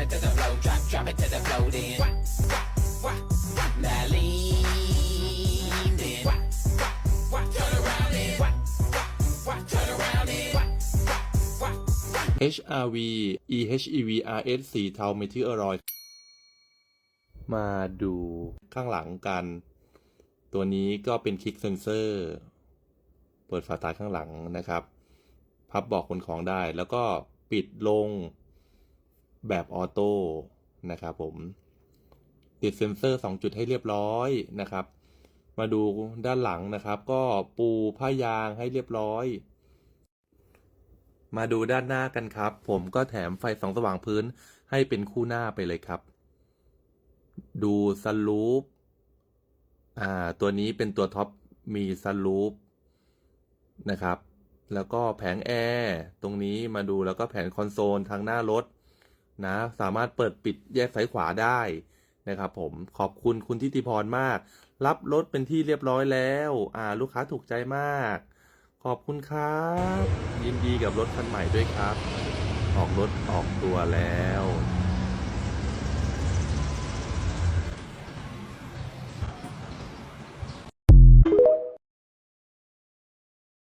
it to the low, drop, drop it to the flow then. Now lean in. Turn around in. Turn around in. HRV EHEV RS สีเทาเมทิลอรอย มาดูข้างหลังกัน ตัวนี้ก็เป็นคลิกเซนเซอร์ เปิดฝาท้ายข้างหลังนะครับ พับบอกคนของได้แล้วก็ปิดลง แบบออโต้นะครับผม ติดเซ็นเซอร์ 2 จุดให้เรียบร้อยนะครับ มาดูด้านหลังนะครับ ก็ปูผ้ายางให้เรียบร้อย มาดูด้านหน้ากันครับ ผมก็แถมไฟส่องสว่างพื้นให้เป็นคู่หน้าไปเลยครับ ดูสลูปอ่าตัวนี้เป็นตัวท็อปมีสลูปนะครับ แล้วก็แผงแอร์ตรงนี้มาดูแล้วก็แผงคอนโซลทางหน้ารถ นะ สามารถเปิดปิดแยกซ้ายขวาได้นะครับผมขอบคุณคุณทิติพรมาก รับรถเป็นที่เรียบร้อยแล้ว อ่า ลูกค้าถูกใจมาก ขอบคุณครับ ยินดีกับรถคันใหม่ด้วยครับ ออกรถออกตัวแล้ว